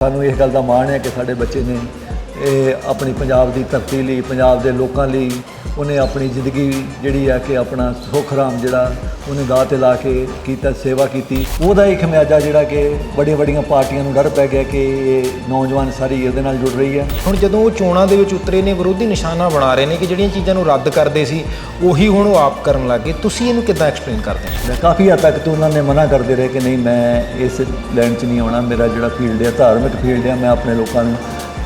ਸਾਨੂੰ ਇਸ ਗੱਲ ਦਾ ਮਾਣ ਹੈ ਕਿ ਸਾਡੇ ਬੱਚੇ ਨੇ ਇਹ ਆਪਣੀ ਪੰਜਾਬ ਦੀ ਧਰਤੀ ਲਈ, ਪੰਜਾਬ ਦੇ ਲੋਕਾਂ ਲਈ ਉਹਨੇ ਆਪਣੀ ਜ਼ਿੰਦਗੀ ਜਿਹੜੀ ਹੈ ਕਿ ਆਪਣਾ ਸੁਖਰਾਮ ਜਿਹੜਾ ਉਹਨੇ ਦਾਅ ਤੇ ਲਾ ਕੇ ਕੀਤਾ ਸੇਵਾ ਕੀਤੀ। ਉਹਦਾ ਹੀ ਖਮਿਆਜਾ ਜਿਹੜਾ ਕਿ ਵੱਡੀਆਂ ਵੱਡੀਆਂ ਪਾਰਟੀਆਂ ਨੂੰ ਡਰ ਪੈ ਗਿਆ ਕਿ ਇਹ ਨੌਜਵਾਨ ਸਾਰੀ ਇਹਦੇ ਨਾਲ ਜੁੜ ਰਹੀ ਹੈ। ਹੁਣ ਜਦੋਂ ਉਹ ਚੋਣਾਂ ਦੇ ਵਿੱਚ ਉਤਰੇ ਨੇ ਵਿਰੋਧੀ ਨਿਸ਼ਾਨਾ ਬਣਾ ਰਹੇ ਨੇ ਕਿ ਜਿਹੜੀਆਂ ਚੀਜ਼ਾਂ ਨੂੰ ਰੱਦ ਕਰਦੇ ਸੀ ਉਹੀ ਹੁਣ ਉਹ ਆਪ ਕਰਨ ਲੱਗੇ ਤੁਸੀਂ ਇਹਨੂੰ ਕਿੱਦਾਂ ਐਕਸਪਲੇਨ ਕਰਦੇ ਹੋ? ਮੈਂ ਕਾਫੀ ਹੱਦ ਤੱਕ ਤੋਂ ਉਹਨਾਂ ਨੇ ਮਨਾ ਕਰਦੇ ਰਹੇ ਕਿ ਨਹੀਂ ਮੈਂ ਇਸ ਲਾਈਨ 'ਚ ਨਹੀਂ ਆਉਣਾ ਮੇਰਾ ਜਿਹੜਾ ਫੀਲਡ ਹੈ ਧਾਰਮਿਕ ਫੀਲਡ ਹੈ ਮੈਂ ਆਪਣੇ ਲੋਕਾਂ ਨੂੰ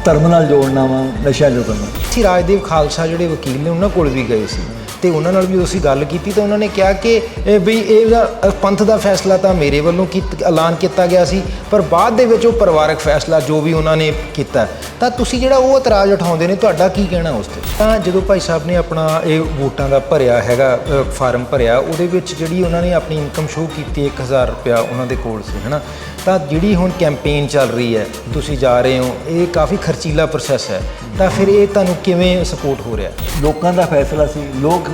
ਧਰਮ ਨਾਲ ਜੋੜਨਾ ਵਾ ਨਸ਼ਾ ਜੋ ਕਰਨਾ ਅਸੀਂ ਰਾਜਦੇਵ ਖਾਲਸਾ ਜਿਹੜੇ ਵਕੀਲ ਨੇ, ਉਹਨਾਂ ਕੋਲ ਵੀ ਗਏ ਸੀ। ਤੇ ਉਹਨਾਂ ਨਾਲ ਵੀ ਅਸੀਂ ਗੱਲ ਕੀਤੀ ਤਾਂ ਉਹਨਾਂ ਨੇ ਕਿਹਾ ਕਿ, ਇਹ ਵੀ ਇਹਦਾ ਪੰਥ ਦਾ ਫੈਸਲਾ ਤਾਂ ਮੇਰੇ ਵੱਲੋਂ ਕੀਤ- ਐਲਾਨ ਕੀਤਾ ਗਿਆ ਸੀ, ਪਰ ਬਾਅਦ ਦੇ ਵਿੱਚ ਉਹ ਪਰਿਵਾਰਕ ਫੈਸਲਾ ਜੋ ਵੀ ਉਹਨਾਂ ਨੇ ਕੀਤਾ। ਤਾਂ ਤੁਸੀਂ ਜਿਹੜਾ ਉਹ ਇਤਰਾਜ਼ ਉਠਾਉਂਦੇ ਨੇ, ਤੁਹਾਡਾ ਕੀ ਕਹਿਣਾ ਉਸ ਤੇ? ਤਾਂ ਜਦੋਂ ਭਾਈ ਸਾਹਿਬ ਨੇ ਆਪਣਾ ਇਹ ਵੋਟਾਂ ਦਾ ਭਰਿਆ ਹੈਗਾ ਫਾਰਮ ਭਰਿਆ, ਉਹਦੇ ਵਿੱਚ ਜਿਹੜੀ ਉਹਨਾਂ ਨੇ ਆਪਣੀ ਇਨਕਮ ਸ਼ੋਅ ਕੀਤੀ 1000 ਰੁਪਇਆ ਉਹਨਾਂ ਦੇ ਕੋਲ ਸੀ, ਹਨਾ? ਤਾਂ ਜਿਹੜੀ ਹੁਣ ਕੈਂਪੇਨ ਚੱਲ ਰਹੀ ਹੈ, ਤੁਸੀਂ ਜਾ ਰਹੇ ਹੋ, ਇਹ ਕਾਫੀ ਖਰਚੀਲਾ ਪ੍ਰੋਸੈਸ ਹੈ। ਤਾਂ ਫਿਰ ਇਹ ਤੁਹਾਨੂੰ ਕਿਵੇਂ ਸਪੋਰਟ ਹੋ ਰਿਹਾ? ਲੋਕਾਂ ਦਾ ਫੈਸਲਾ ਸੀ, ਲੋਕ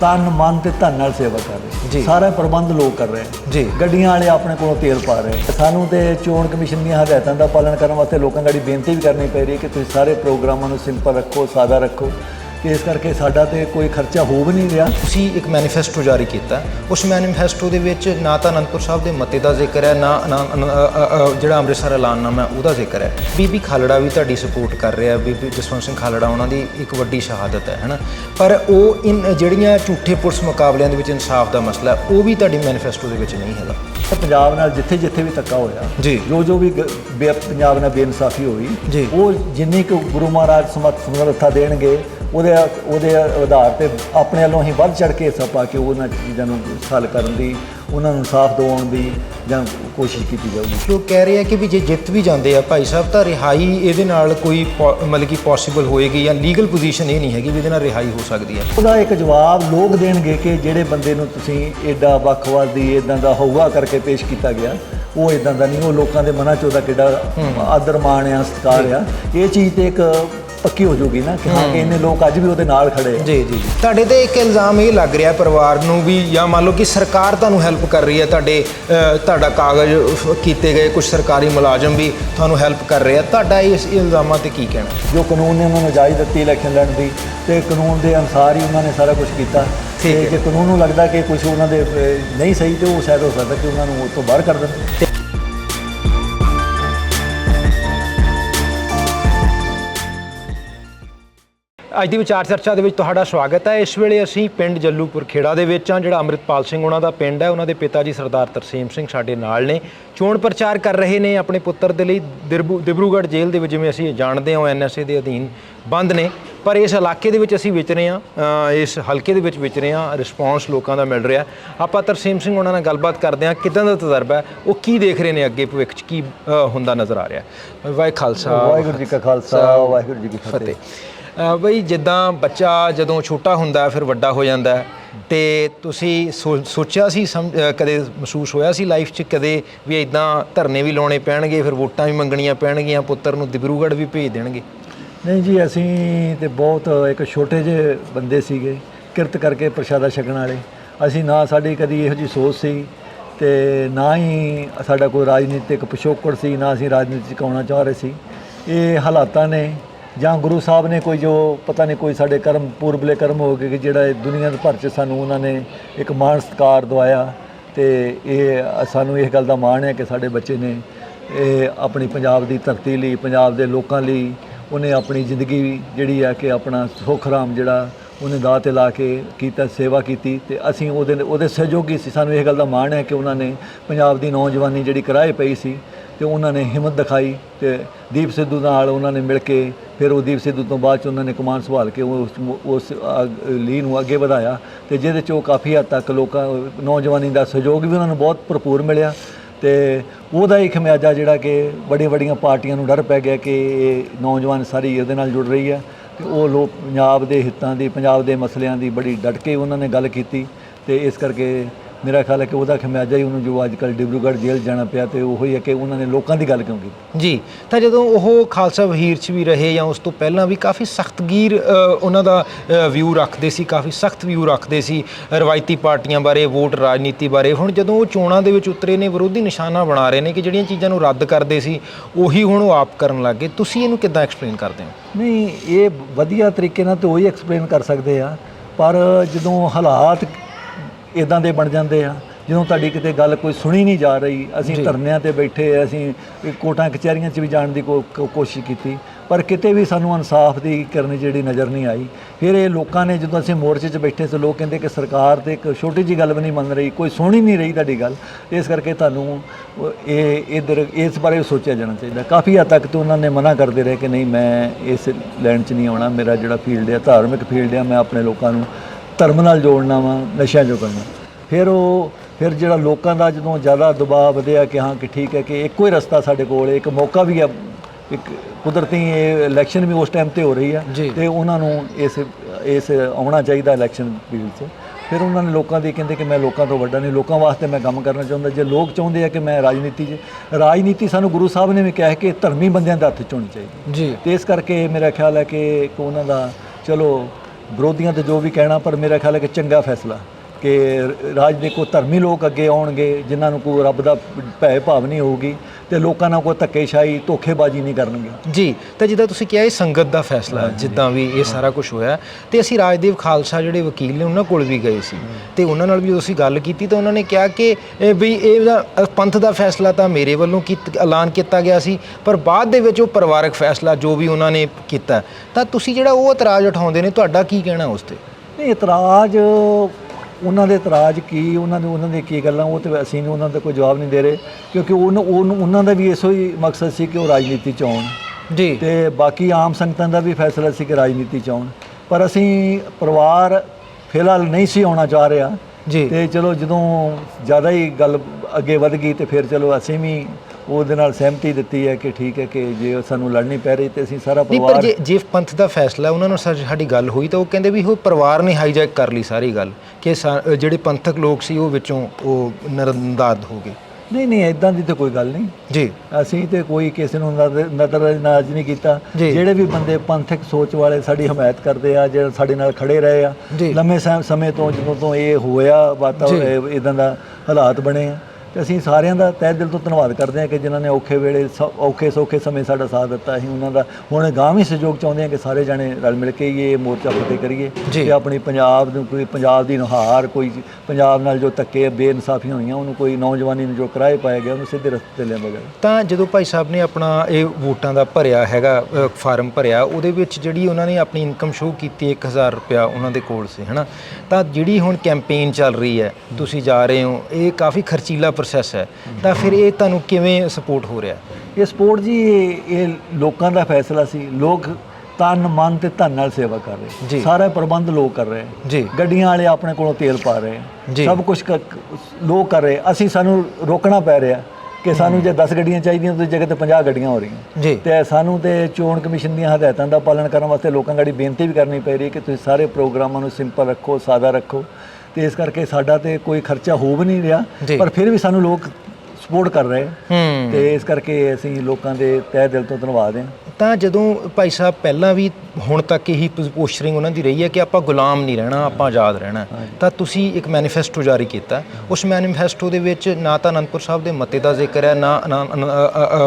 ਤਨ ਮਨ ਤੇ ਧਨ ਨਾਲ ਸੇਵਾ ਕਰ ਜੀ। ਰਹੇ ਸਾਰਾ ਪ੍ਰਬੰਧ ਲੋਕ ਕਰ ਰਹੇ ਜੀ। ਗੱਡੀਆਂ ਵਾਲੇ ਆਪਣੇ ਕੋਲੋਂ ਤੇਲ ਪਾ ਰਹੇ ਸਾਨੂੰ ਤੇ ਚੋਣ ਕਮਿਸ਼ਨ ਦੀਆਂ ਹਦਾਇਤਾਂ ਦਾ ਪਾਲਣ ਕਰਨ ਵਾਸਤੇ ਲੋਕਾਂ ਗਾੜੀ ਬੇਨਤੀ ਵੀ ਕਰਨੀ ਪੈ ਰਹੀ ਹੈ ਕਿ ਤੁਸੀਂ ਸਾਰੇ ਪ੍ਰੋਗਰਾਮਾਂ ਨੂੰ ਸਿੰਪਲ ਰੱਖੋ ਸਾਦਾ ਰੱਖੋ ਇਸ ਕਰਕੇ ਸਾਡਾ ਤੇ ਕੋਈ ਖਰਚਾ ਹੋ ਵੀ ਨਹੀਂ ਰਿਹਾ। ਤੁਸੀਂ ਇੱਕ ਮੈਨੀਫੈਸਟੋ ਜਾਰੀ ਕੀਤਾ। ਉਸ ਮੈਨੀਫੈਸਟੋ ਦੇ ਵਿੱਚ ਨਾ ਤਾਂ ਅਨੰਦਪੁਰ ਸਾਹਿਬ ਦੇ ਮਤੇ ਦਾ ਜ਼ਿਕਰ ਹੈ ਨਾ ਜਿਹੜਾ ਅੰਮ੍ਰਿਤਸਰ ਐਲਾਨਨਾਮਾ ਹੈ ਉਹਦਾ ਜ਼ਿਕਰ ਹੈ। ਬੀਬੀ ਖਾਲੜਾ ਵੀ ਤੁਹਾਡੀ ਸਪੋਰਟ ਕਰ ਰਿਹਾ ਬੀਬੀ ਜਸਵੰਤ ਸਿੰਘ ਖਾਲੜਾ ਉਹਨਾਂ ਦੀ ਇੱਕ ਵੱਡੀ ਸ਼ਹਾਦਤ ਹੈ ਹੈਨਾ? ਪਰ ਉਹ ਇਨ ਜਿਹੜੀਆਂ ਝੂਠੇ ਪੁਲਿਸ ਮੁਕਾਬਲਿਆਂ ਦੇ ਵਿੱਚ ਇਨਸਾਫ ਦਾ ਮਸਲਾ ਉਹ ਵੀ ਤੁਹਾਡੀ ਮੈਨੀਫੈਸਟੋ ਦੇ ਵਿੱਚ ਨਹੀਂ ਹੈਗਾ। ਪੰਜਾਬ ਨਾਲ ਜਿੱਥੇ ਜਿੱਥੇ ਵੀ ਧੱਕਾ ਹੋਇਆ ਜੀ। ਜੋ ਜੋ ਵੀ ਪੰਜਾਬ ਨਾਲ ਬੇਇਨਸਾਫੀ ਹੋਈ ਜੀ। ਉਹ ਜਿੰਨੀ ਕੁ ਗੁਰੂ ਮਹਾਰਾਜ ਸਮਤ ਸਮਰੱਥਾ ਦੇਣਗੇ ਉਹਦੇ ਉਹਦੇ ਆਧਾਰ ਤੇ ਆਪਣੇ ਵੱਲੋਂ ਹੀ ਵੱਧ ਚੜ ਕੇ ਹਿੱਸਾ ਪਾ ਕੇ ਉਹਨਾਂ ਚੀਜ਼ਾਂ ਨੂੰ ਹੱਲ ਕਰਨ ਦੀ ਉਹਨਾਂ ਨੂੰ ਇਨਸਾਫ ਦਿਵਾਉਣ ਦੀ ਜਾਂ ਕੋਸ਼ਿਸ਼ ਕੀਤੀ ਜਾਊਗੀ। ਜੋ ਕਹਿ ਰਹੇ ਆ ਕਿ ਵੀ ਜੇ ਜਿੱਤ ਵੀ ਜਾਂਦੇ ਆ ਭਾਈ ਸਾਹਿਬ ਤਾਂ ਰਿਹਾਈ ਇਹਦੇ ਨਾਲ ਕੋਈ ਮਤਲਬ ਕਿ ਪੋਸੀਬਲ ਹੋਏਗੀ ਜਾਂ ਲੀਗਲ ਪੋਜੀਸ਼ਨ ਇਹ ਨਹੀਂ ਹੈਗੀ ਵੀ ਇਹਦੇ ਨਾਲ ਰਿਹਾਈ ਹੋ ਸਕਦੀ ਹੈ ਉਹਦਾ ਇੱਕ ਜਵਾਬ ਲੋਕ ਦੇਣਗੇ ਕਿ ਜਿਹੜੇ ਬੰਦੇ ਨੂੰ ਤੁਸੀਂ ਐਡਾ ਵੱਖਵਾਦੀ ਇਦਾਂ ਦਾ ਹੋਊਗਾ ਕਰਕੇ ਪੇਸ਼ ਕੀਤਾ ਗਿਆ ਉਹ ਇਦਾਂ ਦਾ ਨਹੀਂ ਉਹ ਲੋਕਾਂ ਦੇ ਮਨਾਂ 'ਚ ਉਹਦਾ ਕਿੱਡਾ ਆਦਰ ਮਾਣ ਆ ਸਤਿਕਾਰ ਆ। ਇਹ ਚੀਜ਼ ਤੇ ਇੱਕ ਪੱਕੀ ਹੋ ਜਾਊਗੀ ਨਾ ਕਿ ਹਾਂ ਇੰਨੇ ਲੋਕ ਅੱਜ ਵੀ ਉਹਦੇ ਨਾਲ ਖੜੇ ਆ। ਜੀ ਜੀ। ਤੁਹਾਡੇ ਤੇ ਇੱਕ ਇਲਜ਼ਾਮ ਇਹ ਲੱਗ ਰਿਹਾ ਪਰਿਵਾਰ ਨੂੰ ਵੀ ਜਾਂ ਮੰਨ ਲਓ ਕਿ ਸਰਕਾਰ ਤੁਹਾਨੂੰ ਹੈਲਪ ਕਰ ਰਹੀ ਹੈ ਤੁਹਾਡੇ ਤੁਹਾਡਾ ਕਾਗਜ਼ ਕੀਤੇ ਗਏ ਕੁਝ ਸਰਕਾਰੀ ਮੁਲਾਜ਼ਮ ਵੀ ਤੁਹਾਨੂੰ ਹੈਲਪ ਕਰ ਰਹੇ ਆ। ਤੁਹਾਡਾ ਇਸ ਇਲਜ਼ਾਮਾਂ ਤੇ ਕੀ ਕਹਿਣਾ? ਜੋ ਕਾਨੂੰਨ ਨੇ ਉਹਨਾਂ ਨੂੰ ਇਜਾਜ਼ਤ ਦਿੱਤੀ ਇਲੈਕਸ਼ਨ ਲੜਨ ਦੀ ਤੇ ਕਾਨੂੰਨ ਦੇ ਅਨੁਸਾਰ ਹੀ ਉਹਨਾਂ ਨੇ ਸਾਰਾ ਕੁਝ ਕੀਤਾ। ਠੀਕ ਤੇ ਹੈ। ਜੇ ਕਾਨੂੰਨ ਨੂੰ ਲੱਗਦਾ ਕਿ ਕੁਝ ਉਹਨਾਂ ਦੇ ਨਹੀਂ ਸਹੀ ਤੇ ਉਹ ਸ਼ਾਇਦ ਹੋ ਸਕਦਾ ਕਿ ਉਹਨਾਂ ਨੂੰ ਉਹ ਤੋਂ ਬਾਹਰ ਕਰ ਦੇਣ। ਅੱਜ ਦੀ ਵਿਚਾਰ ਚਰਚਾ ਦੇ ਵਿੱਚ ਤੁਹਾਡਾ ਸਵਾਗਤ ਹੈ। ਇਸ ਵੇਲੇ ਅਸੀਂ ਪਿੰਡ ਜੱਲੂਪੁਰ ਖੇੜਾ ਦੇ ਵਿੱਚ ਹਾਂ ਜਿਹੜਾ ਅੰਮ੍ਰਿਤਪਾਲ ਸਿੰਘ ਉਹਨਾਂ ਦਾ ਪਿੰਡ ਹੈ। ਉਹਨਾਂ ਦੇ ਪਿਤਾ ਜੀ ਸਰਦਾਰ ਤਰਸੇਮ ਸਿੰਘ ਸਾਡੇ ਨਾਲ ਨੇ। ਚੋਣ ਪ੍ਰਚਾਰ ਕਰ ਰਹੇ ਨੇ ਆਪਣੇ ਪੁੱਤਰ ਦੇ ਲਈ। ਦਿਬਰੂਗੜ੍ਹ ਜੇਲ੍ਹ ਦੇ ਵਿੱਚ ਜਿਵੇਂ ਅਸੀਂ ਜਾਣਦੇ ਹਾਂ ਐਨਐਸਏ ਦੇ ਅਧੀਨ ਬੰਦ ਨੇ। ਪਰ ਇਸ ਇਲਾਕੇ ਦੇ ਵਿੱਚ ਅਸੀਂ ਵਿਚਰੇ ਹਾਂ ਅ, ਇਸ ਹਲਕੇ ਦੇ ਵਿੱਚ ਵਿਚਰੇ ਹਾਂ ਰਿਸਪੌਂਸ ਲੋਕਾਂ ਦਾ ਮਿਲ ਰਿਹਾ ਆਪਾਂ ਤਰਸੇਮ ਸਿੰਘ ਉਹਨਾਂ ਨਾਲ ਗੱਲਬਾਤ ਕਰਦੇ ਹਾਂ ਕਿਦਾਂ ਦਾ ਤਜਰਬਾ ਹੈ ਉਹ ਕੀ ਦੇਖ ਰਹੇ ਨੇ ਅੱਗੇ ਭਵਿੱਖ 'ਚ? ਕੀ ਹੁੰਦਾ ਨਜ਼ਰ ਆ ਰਿਹਾ ਵਾਹਿ ਖਾਲਸਾ ਵਾਹਿਗੁਰੂ ਜੀ ਕਾ ਖਾਲਸਾ ਵਾਹਿਗੁਰੂ ਜੀ ਕੀ ਫਤਿਹ। ਬਈ ਜਿੱਦਾਂ ਬੱਚਾ ਜਦੋਂ ਛੋਟਾ ਹੁੰਦਾ ਫਿਰ ਵੱਡਾ ਹੋ ਜਾਂਦਾ ਹੈ, ਤੇ ਤੁਸੀਂ ਸੋ- ਸੋਚਿਆ ਸੀ ਸਮ- ਕਦੇ ਮਹਿਸੂਸ ਹੋਇਆ ਸੀ ਲਾਈਫ 'ਚ ਕਦੇ ਵੀ ਇਦਾਂ ਧਰਨੇ ਵੀ ਲਾਉਣੇ ਪੈਣਗੇ ਫਿਰ ਵੋਟਾਂ ਵੀ ਮੰਗਣੀਆਂ ਪੈਣਗੀਆਂ ਪੁੱਤਰ ਨੂੰ ਦਿਬਰੂਗੜ੍ਹ ਵੀ ਭੇਜ ਦੇਣਗੇ? ਨਹੀਂ ਜੀ ਅਸੀਂ ਤੇ ਬਹੁਤ ਇੱਕ ਛੋਟੇ ਜਿਹੇ ਬੰਦੇ ਸੀਗੇ ਕਿਰਤ ਕਰਕੇ ਪ੍ਰਸ਼ਾਦਾ ਛਕਣ ਵਾਲੇ। ਅਸੀਂ ਨਾ ਸਾਡੀ ਕਦੀ ਇਹੋ ਜੀ ਸੋਚ ਸੀ ਤੇ ਨਾ ਹੀ ਸਾਡਾ ਕੋਈ ਰਾਜਨੀਤਿਕ ਪਿਛੋਕੜ ਸੀ ਨਾ ਅਸੀਂ ਰਾਜਨੀਤੀ 'ਚ ਆਉਣਾ ਚਾਹ ਰਹੇ ਸੀ। ਇਹ ਹਾਲਾਤਾਂ ਨੇ ਜਾਂ ਗੁਰੂ ਸਾਹਿਬ ਨੇ ਕੋਈ ਜੋ ਪਤਾ ਨਹੀਂ ਕੋਈ ਸਾਡੇ ਕਰਮ ਪੂਰਬਲੇ ਕਰਮ ਹੋ ਗਏ ਕਿ ਜਿਹੜਾ ਇਹ ਦੁਨੀਆ ਦੇ ਭਰ 'ਚ ਸਾਨੂੰ ਉਹਨਾਂ ਨੇ ਇੱਕ ਮਾਣ ਸਤਿਕਾਰ ਦਵਾਇਆ ਤੇ ਇਹ ਸਾਨੂੰ ਇਹ ਗੱਲ ਦਾ ਮਾਣ ਹੈ ਕਿ ਸਾਡੇ ਬੱਚੇ ਨੇ ਇਹ ਆਪਣੀ ਪੰਜਾਬ ਦੀ ਧਰਤੀ ਲਈ, ਪੰਜਾਬ ਦੇ ਲੋਕਾਂ ਲਈ ਉਹਨੇ ਆਪਣੀ ਜ਼ਿੰਦਗੀ ਜਿਹੜੀ ਆ ਕਿ ਆਪਣਾ ਸੁਖਰਾਮ ਜਿਹੜਾ ਉਹਨੇ ਦਾਅ ਤੇ ਲਾ ਕੇ ਕੀਤਾ, ਸੇਵਾ ਕੀਤੀ ਤੇ ਅਸੀਂ ਉਹਦੇ ਉਹਦੇ ਸਹਿਯੋਗੀ ਸੀ। ਸਾਨੂੰ ਇਹ ਗੱਲ ਦਾ ਮਾਣ ਹੈ ਕਿ ਉਹਨਾਂ ਨੇ ਪੰਜਾਬ ਦੀ ਨੌਜਵਾਨੀ ਜਿਹੜੀ ਕਿਰਾਏ ਪਈ ਸੀ ਤੇ ਉਹਨਾਂ ਨੇ ਹਿੰਮਤ ਦਿਖਾਈ ਤੇ ਦੀਪ ਸਿੱਧੂ ਨਾਲ ਉਹਨਾਂ ਨੇ ਮਿਲ ਕੇ ਫਿਰ ਉਹ ਦੀਪ ਸਿੱਧੂ ਤੋਂ ਬਾਅਦ ਚ ਉਹਨਾਂ ਨੇ ਕਮਾਨ ਸੰਭਾਲ ਕੇ ਉਸ ਉਸ ਅਗ- ਲੀਹ ਨੂੰ ਅੱਗੇ ਵਧਾਇਆ ਤੇ ਜਿਹਦੇ ਚ ਉਹ ਕਾਫੀ ਹੱਦ ਤੱਕ ਲੋਕਾਂ, ਨੌਜਵਾਨੀ ਦਾ ਸਹਿਯੋਗ ਵੀ ਉਹਨਾਂ ਨੂੰ ਬਹੁਤ ਭਰਪੂਰ ਮਿਲਿਆ ਤੇ ਉਹਦਾ ਹੀ ਖਮਿਆਜਾ ਜਿਹੜਾ ਕਿ ਵੱਡੀਆਂ ਵੱਡੀਆਂ ਪਾਰਟੀਆਂ ਨੂੰ ਡਰ ਪੈ ਗਿਆ ਕਿ ਇਹ ਨੌਜਵਾਨ ਸਾਰੀ ਇਹਦੇ ਨਾਲ ਜੁੜ ਰਹੀ ਹੈ ਤੇ ਉਹ ਲੋਕ ਪੰਜਾਬ ਦੇ ਹਿੱਤਾਂ ਦੀ, ਪੰਜਾਬ ਦੇ ਮਸਲਿਆਂ ਦੀ ਬੜੀ ਡਟ ਕੇ ਉਹਨਾਂ ਨੇ ਗੱਲ ਕੀਤੀ ਤੇ ਇਸ ਕਰਕੇ ਮੇਰਾ ਖਿਆਲ ਹੈ ਕਿ ਉਹਦਾ ਖਮਿਆਜਾ ਹੀ ਉਹਨੂੰ ਜੋ ਅੱਜ ਕੱਲ੍ਹ ਡਿਬਰੂਗੜ੍ਹ ਜੇਲ੍ਹ ਜਾਣਾ ਪਿਆ ਤੇ ਉਹੋ ਹੀ ਹੈ ਕਿ ਉਹਨਾਂ ਨੇ ਲੋਕਾਂ ਦੀ ਗੱਲ ਕਿਉਂ ਕੀਤੀ? ਜੀ ਤਾਂ ਜਦੋਂ ਉਹ ਖਾਲਸਾ ਵਹੀਰ ਚ ਵੀ ਰਹੇ ਜਾਂ ਉਸ ਤੋਂ ਪਹਿਲਾਂ ਵੀ ਕਾਫੀ ਸਖਤਗੀਰ ਉਹਨਾਂ ਦਾ ਵਿਊ ਰੱਖਦੇ ਸੀ ਕਾਫੀ ਸਖਤ ਵਿਊ ਰੱਖਦੇ ਸੀ ਰਵਾਇਤੀ ਪਾਰਟੀਆਂ ਬਾਰੇ ਵੋਟ ਰਾਜਨੀਤੀ ਬਾਰੇ। ਹੁਣ ਜਦੋਂ ਉਹ ਚੋਣਾਂ ਦੇ ਵਿੱਚ ਉਤਰੇ ਨੇ ਵਿਰੋਧੀ ਨਿਸ਼ਾਨਾ ਬਣਾ ਰਹੇ ਨੇ ਕਿ ਜਿਹੜੀਆਂ ਚੀਜ਼ਾਂ ਨੂੰ ਰੱਦ ਕਰਦੇ ਸੀ ਉਹੀ ਹੁਣ ਉਹ ਆਪ ਕਰਨ ਲੱਗ ਤੁਸੀਂ ਇਹਨੂੰ ਕਿੱਦਾਂ ਐਕਸਪਲੇਨ ਕਰਦੇ ਹੋ? ਨਹੀਂ ਇਹ ਵਧੀਆ ਤਰੀਕੇ ਨਾਲ ਤੇ ਉਹੀ ਐਕਸਪਲੇਨ ਕਰ ਸਕਦੇ ਆ ਪਰ ਜਦੋਂ ਹਾਲਾਤ ਇਦਾਂ ਦੇ ਬਣ ਜਾਂਦੇ ਆ ਜਦੋਂ ਤੁਹਾਡੀ ਕਿਤੇ ਗੱਲ ਕੋਈ ਸੁਣੀ ਨਹੀਂ ਜਾ ਰਹੀ ਅਸੀਂ ਧਰਨਿਆਂ ਤੇ ਬੈਠੇ ਅਸੀਂ ਕੋਟਾਂ ਕਚਹਿਰੀਆਂ 'ਚ ਵੀ ਜਾਣ ਦੀ ਕੋਸ਼ਿਸ਼ ਕੀਤੀ ਪਰ ਕਿਤੇ ਵੀ ਸਾਨੂੰ ਇਨਸਾਫ ਦੀ ਕਰਨੀ ਜਿਹੜੀ ਨਜ਼ਰ ਨਹੀਂ ਆਈ। ਫਿਰ ਇਹ ਲੋਕਾਂ ਨੇ ਜਦੋਂ ਅਸੀਂ ਮੋਰਚੇ 'ਚ ਬੈਠੇ ਸੀ ਲੋਕ ਕਹਿੰਦੇ ਕਿ ਸਰਕਾਰ ਤੇ ਇੱਕ ਛੋਟੀ ਜੀ ਗੱਲ ਵੀ ਨਹੀਂ ਮੰਨ ਰਹੀ ਕੋਈ ਸੁਣ ਨਹੀਂ ਰਹੀ ਤੁਹਾਡੀ ਗੱਲ ਇਸ ਕਰਕੇ ਤੁਹਾਨੂੰ ਇਹ ਇਧਰ ਇਸ ਬਾਰੇ ਸੋਚਿਆ ਜਾਣਾ ਚਾਹੀਦਾ। ਕਾਫੀ ਹੱਦ ਤੱਕ ਤੇ ਉਹਨਾਂ ਨੇ ਮਨਾ ਕਰਦੇ ਰਹੇ ਕਿ ਨਹੀਂ ਮੈਂ ਇਸ ਲਾਈਨ 'ਚ ਨਹੀਂ ਆਉਣਾ ਮੇਰਾ ਜਿਹੜਾ ਫੀਲਡ ਹੈ ਧਾਰਮਿਕ ਫੀਲਡ ਹੈ ਮੈਂ ਆਪਣੇ ਲੋਕਾਂ ਨੂੰ ਧਰਮ ਨਾਲ ਜੋੜਨਾ ਵਾ ਨਸ਼ਿਆਂ ਜੋ ਕਰਨਾ ਫਿਰ ਉਹ ਫਿਰ ਜਿਹੜਾ ਲੋਕਾਂ ਦਾ ਜਦੋਂ ਜ਼ਿਆਦਾ ਦਬਾਅ ਵਧਿਆ ਕਿ ਹਾਂ ਕਿ ਠੀਕ ਹੈ ਕਿ ਇੱਕੋ ਹੀ ਰਸਤਾ ਸਾਡੇ ਕੋਲ ਇੱਕ ਮੌਕਾ ਵੀ ਹੈ ਇੱਕ ਕੁਦਰਤੀ ਇਹ ਇਲੈਕਸ਼ਨ ਵੀ ਉਸ ਟਾਈਮ ਤੇ ਹੋ ਰਹੀ ਹੈ। ਤੇ ਉਹਨਾਂ ਨੂੰ ਇਸ ਇਸ ਆਉਣਾ ਚਾਹੀਦਾ ਇਲੈਕਸ਼ਨ ਫੀਲਡ 'ਚ। ਫਿਰ ਉਹਨਾਂ ਨੇ ਲੋਕਾਂ ਦੀ ਕਹਿੰਦੇ ਕਿ ਮੈਂ ਲੋਕਾਂ ਤੋਂ ਵੱਡਾ ਨਹੀਂ ਲੋਕਾਂ ਵਾਸਤੇ ਮੈਂ ਕੰਮ ਕਰਨਾ ਚਾਹੁੰਦਾ। ਜੇ ਲੋਕ ਚਾਹੁੰਦੇ ਆ ਕਿ ਮੈਂ ਰਾਜਨੀਤੀ 'ਚ ਰਾਜਨੀਤੀ ਸਾਨੂੰ ਗੁਰੂ ਸਾਹਿਬ ਨੇ ਵੀ ਕਿਹਾ ਕਿ ਧਰਮੀ ਬੰਦਿਆਂ ਦੇ ਹੱਥ 'ਚ ਹੋਣੀ ਚਾਹੀਦੀ। ਜੀ। ਤੇ ਇਸ ਕਰਕੇ ਮੇਰਾ ਖਿਆਲ ਹੈ ਕਿ ਉਹਨਾਂ ਦਾ ਚਲੋ ਵਿਰੋਧੀਆਂ ਤੇ ਜੋ ਵੀ ਕਹਿਣਾ, ਪਰ ਮੇਰਾ ਖਿਆਲ ਹੈ ਕਿ ਚੰਗਾ ਫੈਸਲਾ ਕਿ ਰਾਜ ਦੇ ਕੋ ਧਰਮੀ ਲੋਕ ਅੱਗੇ ਆਉਣਗੇ, ਜਿਨ੍ਹਾਂ ਨੂੰ ਕੋਈ ਰੱਬ ਦਾ ਭੈ ਭਾਵ ਨਹੀਂ ਹੋਊਗੀ। ਤੇ ਲੋਕਾਂ ਨਾਲ ਕੋਈ ਧੱਕੇਸ਼ਾਹੀ ਧੋਖੇਬਾਜ਼ੀ ਨਹੀਂ ਕਰਨਗੇ। ਜੀ ਤਾਂ ਜਿੱਦਾਂ ਤੁਸੀਂ ਕਿਹਾ ਇਹ ਸੰਗਤ ਦਾ ਫੈਸਲਾ ਜਿੱਦਾਂ ਵੀ ਇਹ ਸਾਰਾ ਕੁਝ ਹੋਇਆ ਤੇ ਅਸੀਂ ਰਾਜਦੇਵ ਖਾਲਸਾ ਜਿਹੜੇ ਵਕੀਲ ਨੇ ਉਹਨਾਂ ਕੋਲ ਵੀ ਗਏ ਸੀ। ਤੇ ਉਹਨਾਂ ਨਾਲ ਵੀ ਜਦੋਂ ਅਸੀਂ ਗੱਲ ਕੀਤੀ ਤਾਂ ਉਹਨਾਂ ਨੇ ਕਿਹਾ ਕਿ ਇਹ ਵੀ ਇਹਦਾ ਅ, ਪੰਥ ਦਾ ਫੈਸਲਾ ਤਾਂ ਮੇਰੇ ਵੱਲੋਂ ਐਲਾਨ ਕੀਤਾ ਗਿਆ ਸੀ ਪਰ ਬਾਅਦ ਦੇ ਵਿੱਚ ਉਹ ਪਰਿਵਾਰਕ ਫੈਸਲਾ ਜੋ ਵੀ ਉਹਨਾਂ ਨੇ ਕੀਤਾ ਤਾਂ ਤੁਸੀਂ ਜਿਹੜਾ ਉਹ ਇਤਰਾਜ਼ ਉਠਾਉਂਦੇ ਨੇ ਤੁਹਾਡਾ ਕੀ ਕਹਿਣਾ ਉਸ ਤੇ? ਨਹੀਂ ਇਤਰਾਜ਼ ਉਹਨਾਂ ਦੇ ਇਤਰਾਜ਼ ਕੀ ਉਹਨਾਂ ਦੇ ਉਹਨਾਂ ਦੇ ਕੀ ਗੱਲਾਂ ਉਹ ਤੇ ਅਸੀਂ ਉਹਨਾਂ ਦਾ ਕੋਈ ਜਵਾਬ ਨਹੀਂ ਦੇ ਰਹੇ ਕਿਉਂਕਿ ਉਹਨੂੰ- ਉਹਨਾਂ ਦਾ ਵੀ ਇਸੋ ਹੀ ਮਕਸਦ ਸੀ ਕਿ ਉਹ ਰਾਜਨੀਤੀ ਚ ਆਉਣ। ਜੀ। ਤੇ ਬਾਕੀ ਆਮ ਸੰਗਤਾਂ ਦਾ ਵੀ ਫੈਸਲਾ ਸੀ ਕਿ ਰਾਜਨੀਤੀ ਚ ਆਉਣ। ਪਰ ਅਸੀਂ ਪਰਿਵਾਰ ਫਿਲਹਾਲ ਨਹੀਂ ਸੀ ਆਉਣਾ ਚਾਹ ਰਿਹਾ। ਜੀ। ਤੇ ਚਲੋ ਜਦੋਂ ਜ਼ਿਆਦਾ ਹੀ ਗੱਲ ਅੱਗੇ ਵਧ ਗਈ ਤੇ ਫਿਰ ਚਲੋ ਅਸੀਂ ਵੀ ਉਹਦੇ ਨਾਲ ਸਹਿਮਤੀ ਦਿੱਤੀ ਹੈ ਕਿ ਠੀਕ ਹੈ ਕਿ ਜੇ ਸਾਨੂੰ ਲੜਨੀ ਪੈ ਰਹੀ ਤੇ ਅਸੀਂ ਸਾਰਾ ਨਹੀਂ ਪਰ ਪਰਿਵਾਰ ਜੇ ਜੇ ਪੰਥ ਦਾ ਫੈਸਲਾ ਉਹਨਾਂ ਨਾਲ ਸਾ- ਸਾਡੀ ਗੱਲ ਹੋਈ ਤਾਂ ਉਹ ਕਹਿੰਦੇ ਵੀ ਉਹ ਪਰਿਵਾਰ ਨੇ ਹਾਈਜੈਕ ਕਰ ਲਈ ਸਾਰੀ ਗੱਲ ਕਿ ਸਾ- ਅ, ਜਿਹੜੇ ਪੰਥਕ ਲੋਕ ਸੀ ਉਹ ਵਿੱਚੋਂ ਉਹ ਨਰੰਦਾਦ ਹੋ ਗਏ। ਨਹੀਂ ਨਹੀਂ ਇਦਾਂ ਦੀ ਤਾਂ ਕੋਈ ਗੱਲ ਨਹੀਂ। ਜੀ। ਅਸੀਂ ਤੇ ਕੋਈ ਕਿਸੇ ਨੂੰ ਨਜ਼ਰ ਨਜ਼ਰਅੰਦਾਜ਼ ਨਹੀਂ ਕੀਤਾ। ਜੀ। ਜਿਹੜੇ ਵੀ ਬੰਦੇ ਪੰਥਕ ਸੋਚ ਵਾਲੇ ਸਾਡੀ ਹਮਾਇਤ ਕਰਦੇ ਆ ਜਿਹੜੇ ਸਾਡੇ ਨਾਲ ਖੜੇ ਰਹੇ ਆ ਜੀ। ਲੰਮੇ ਸਮ- ਸਮੇਂ ਤੋਂ ਜਦੋਂ ਤੋਂ ਇਹ ਹੋਇਆ ਵਾਤਾਵਰਨ ਇਦਾਂ ਦਾ ਹਾਲਾਤ ਬਣੇ ਆ। ਤੇ ਅਸੀਂ ਸਾਰਿਆਂ ਦਾ ਤਹਿ ਦਿਲ ਤੋਂ ਧੰਨਵਾਦ ਕਰਦੇ ਆ ਕਿ ਜਿਨ੍ਹਾਂ ਨੇ ਔਖੇ ਵੇਲੇ ਔਖੇ ਸੌਖੇ ਸਮੇਂ ਸਾਡਾ ਸਾਥ ਦਿੱਤਾ। ਅਸੀਂ ਉਹਨਾਂ ਦਾ ਹੁਣ ਗਾਂ ਵੀ ਸਹਿਯੋਗ ਚਾਹੁੰਦੇ ਆ ਕਿ ਸਾਰੇ ਜਣੇ ਰਲ ਮਿਲ ਕੇ ਹੀ ਇਹ ਮੋਰਚਾ ਫਤਿਹ ਕਰੀਏ। ਤੇ ਆਪਣੀ ਪੰਜਾਬ ਨੂੰ ਕੋਈ ਪੰਜਾਬ ਦੀ ਨੁਹਾਰ ਕੋਈ ਪੰਜਾਬ ਨਾਲ ਜੋ ਧੱਕੇ ਬੇਇਨਸਾਫੀਆਂ ਹੋਈਆਂ ਉਹਨੂੰ ਕੋਈ ਨੌਜਵਾਨੀ ਨੂੰ ਜੋ ਕਿਰਾਏ ਪਾਇਆ ਗਿਆ ਉਹਨੂੰ ਸਿੱਧੇ ਰਸਤੇ ਤੇ ਲਿਆਂਦਾ ਜਾਵੇ। ਤਾਂ ਜਦੋਂ ਭਾਈ ਸਾਹਿਬ ਨੇ ਆਪਣਾ ਇਹ ਵੋਟਾਂ ਦਾ ਭਰਿਆ ਹੈਗਾ ਫਾਰਮ ਭਰਿਆ ਉਹਦੇ ਵਿੱਚ ਜਿਹੜੀ ਉਹਨਾਂ ਨੇ ਆਪਣੀ ਇਨਕਮ ਸ਼ੋਅ ਕੀਤੀ 1000 ਰੁਪਿਆ ਉਹਨਾਂ ਦੇ ਕੋਲ ਸੀ ਹਨਾ? ਤਾਂ ਜਿਹੜੀ ਹੁਣ ਕੈਂਪੇਨ ਚੱਲ ਰਹੀ ਹੈ ਤੁਸੀਂ ਜਾ ਰਹੇ ਹੋ ਇਹ ਕਾਫੀ ਖਰਚੀਲਾ ਪ੍ਰੋਸੈਸ ਹੈ ਤਾਂ ਫਿਰ ਇਹ ਤੁਹਾਨੂੰ ਕਿਵੇਂ ਸਪੋਰਟ ਹੋ ਰਿਹਾ? ਇਹ ਸਪੋਰਟ ਜੀ ਇਹ ਲੋਕਾਂ ਦਾ ਫੈਸਲਾ ਸੀ। ਲੋਕ ਤਨ ਮਨ ਤੇ ਧਨ ਨਾਲ ਸੇਵਾ ਕਰ ਜੀ। ਰਹੇ ਸਾਰਾ ਪ੍ਰਬੰਧ ਲੋਕ ਕਰ ਰਹੇ। ਜੀ। ਗੱਡੀਆਂ ਵਾਲੇ ਆਪਣੇ ਕੋਲੋਂ ਤੇਲ ਪਾ ਰਹੇ। ਸਭ ਕੁਝ ਲੋਕ ਕਰ ਰਹੇ। ਅਸੀਂ ਸਾਨੂੰ ਰੋਕਣਾ ਪੈ ਰਿਹਾ ਕਿ ਸਾਨੂੰ ਜੇ 10 ਗੱਡੀਆਂ ਚਾਹੀਦੀਆਂ ਤਾਂ ਜਗ੍ਹਾ ਤੇ 50 ਗੱਡੀਆਂ ਹੋ ਰਹੀਆਂ। ਜੀ। ਤੇ ਸਾਨੂੰ ਤੇ ਚੋਣ ਕਮਿਸ਼ਨ ਦੀਆਂ ਹਦਾਇਤਾਂ ਦਾ ਪਾਲਣ ਕਰਨ ਵਾਸਤੇ ਲੋਕਾਂ ਗਾੜੀ ਬੇਨਤੀ ਵੀ ਕਰਨੀ ਪੈ ਰਹੀ ਹੈ ਕਿ ਤੁਸੀਂ ਸਾਰੇ ਪ੍ਰੋਗਰਾਮਾਂ ਨੂੰ ਸਿੰਪਲ ਰੱਖੋ ਸਾਦਾ ਰੱਖੋ। ਤੇ ਇਸ ਕਰਕੇ ਸਾਡਾ ਤੇ ਕੋਈ ਖਰਚਾ ਹੋ ਵੀ ਨਹੀਂ ਜੀ। ਰਿਹਾ ਪਰ ਫਿਰ ਵੀ ਸਾਨੂੰ ਲੋਕ ਸਪੋਰਟ ਕਰ ਰਹੇ। ਤੇ ਇਸ ਕਰਕੇ ਅਸੀਂ ਲੋਕਾਂ ਦੇ ਤਹਿ ਦਿਲ ਤੋਂ ਧੰਨਵਾਦ ਹਾਂ। ਤਾਂ ਜਦੋਂ ਭਾਈ ਸਾਹਿਬ ਪਹਿਲਾਂ ਵੀ ਹੁਣ ਤੱਕ ਇਹੀ ਪੋਸਚਰਿੰਗ ਉਹਨਾਂ ਦੀ ਰਹੀ ਹੈ ਕਿ ਆਪਾਂ ਗੁਲਾਮ ਨਹੀਂ ਰਹਿਣਾ ਆਪਾਂ ਆਜ਼ਾਦ ਰਹਿਣਾ ਤਾਂ ਤੁਸੀਂ ਇੱਕ ਮੈਨੀਫੈਸਟੋ ਜਾਰੀ ਕੀਤਾ ਉਸ ਮੈਨੀਫੈਸਟੋ ਦੇ ਵਿੱਚ ਨਾ ਤਾਂ ਅਨੰਦਪੁਰ ਸਾਹਿਬ ਦੇ ਮਤੇ ਦਾ ਜ਼ਿਕਰ ਹੈ ਨਾ